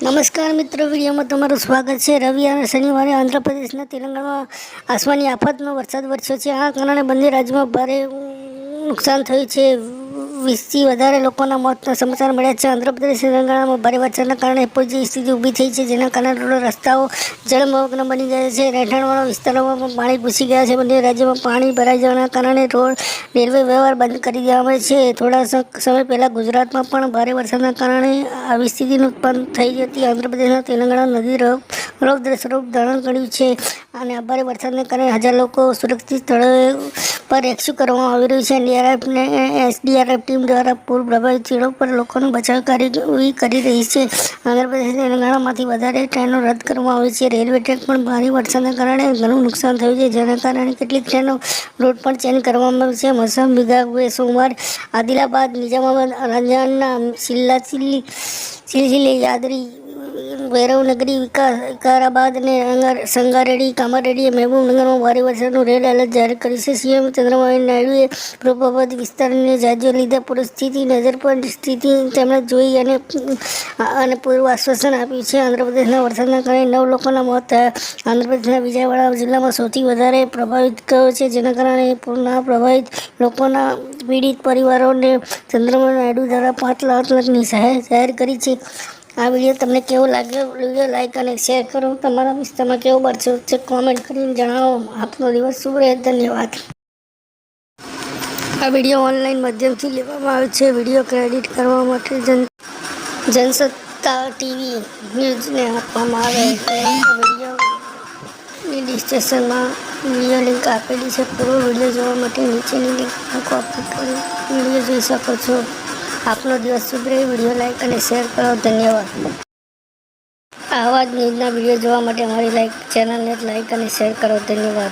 નમસ્કાર મિત્રો, વિડીયોમાં તમારું સ્વાગત છે. રવિ અને શનિવારે આંધ્રપ્રદેશના તેલંગાણામાં આસમાની આફતનો વરસાદ વરસ્યો છે. આ કારણે બંને રાજ્યોમાં ભારે નુકસાન થયું છે. વીસથી વધારે લોકોના મોતના સમાચાર મળ્યા છે. આંધ્રપ્રદેશ તેલંગાણામાં ભારે વરસાદના કારણે પૂરતી સ્થિતિ ઊભી થઈ છે, જેના કારણે રોડ રસ્તાઓ જળમગ્ન બની ગયા છે. રહેઠાણવાળા વિસ્તારોમાં પણ પાણી ઘૂસી ગયા છે. બંને રાજ્યમાં પાણી ભરાઈ જવાના કારણે રોડ રેલવે વ્યવહાર બંધ કરી દેવામાં છે. થોડા સમય પહેલાં ગુજરાતમાં પણ ભારે વરસાદના કારણે આવી સ્થિતિનું ઉત્પન્ન થઈ હતી. આંધ્રપ્રદેશના તેલંગાણા નદી રૌદ્ર સ્વરૂપ ધારણ કર્યું છે અને આ ભારે વરસાદને કારણે હજાર લોકો સુરક્ષિત સ્થળોએ પર રેસ્ક્યુ કરવામાં આવી રહ્યું છે? એનડીઆરએફ ને, એસડીઆરએફ ટીમ દ્વારા પૂર પ્રભાવિત સ્થળો પર લોકોનો બચાવ કાર્યવાહી કરી રહી છે. આંધ્રપ્રદેશ તેલંગાણામાંથી વધારે ટ્રેનો રદ કરવામાં આવી છે. રેલવે ટ્રેક પણ ભારે વરસાદના કારણે ઘણું નુકસાન થયું છે. જેના કારણે કેટલીક ટ્રેનો રૂટ પણ ચેન્જ કરવામાં આવી છે. મોસમ વિભાગે સોમવાર આદિલાબાદ, નિઝામાબાદ રાજસ્થાનના સિલ્લા સિલ્લી સિલસિલે યાદરી ભૈરવનગરી વિકાસ વિકારાબાદ અને સંગારેડી, કામારેડી મહેબૂબનગરમાં ભારે વરસાદનું રેડ એલર્ટ જાહેર કર્યું છે. સીએમ ચંદ્રબાબુ નાયડુએ પૂર્વપદ વિસ્તારની જાજો લીધા. પરિસ્થિતિ, નજર પર સ્થિતિ તેમણે જોઈ અને અને પૂર્વ આશ્વાસન આપ્યું છે. આંધ્રપ્રદેશના વરસાદના કારણે નવ લોકોના મોત થયા. આંધ્રપ્રદેશના વિજયવાડા જિલ્લામાં સૌથી વધારે પ્રભાવિત થયો છે? જેના કારણે પૂરના પ્રભાવિત લોકોના પીડિત પરિવારોને ચંદ્રબાબુ નાયડુ દ્વારા પાંચ લાખ લાખની સહાય જાહેર કરી છે. આ વીડિયો તમને કેવો લાગ્યો? વીડિયો લાઈક અને શેર કરો. તમારા વિસ્તારમાં કેવો બરસો છે કોમેન્ટ કરીને જણાવો. આપનો દિવસ શુભ રહે. ધન્યવાદ. આ વીડિયો ઓનલાઈન માધ્યમથી લેવામાં આવે છે. વીડિયો ક્રેડિટ કરવા માટે જન જનસત્તા ટીવી ન્યૂઝને આપવામાં આવે છે. વિડીયોની ડિસ્ક્રિપ્શનમાં વીડિયો લિંક આપેલી છે. પૂરો વીડિયો જોવા માટે નીચેની લિંક આપો. વીડિયો જોઈ શકો છો. આપનો દિવસ શુભ રહે. વીડિયો લાઈક અને શેર કરો. ધન્યવાદ. આવા જ ન્યૂઝના વીડિયો જોવા માટે અમારી લાઈક ચેનલને લાઈક અને શેર કરો. ધન્યવાદ.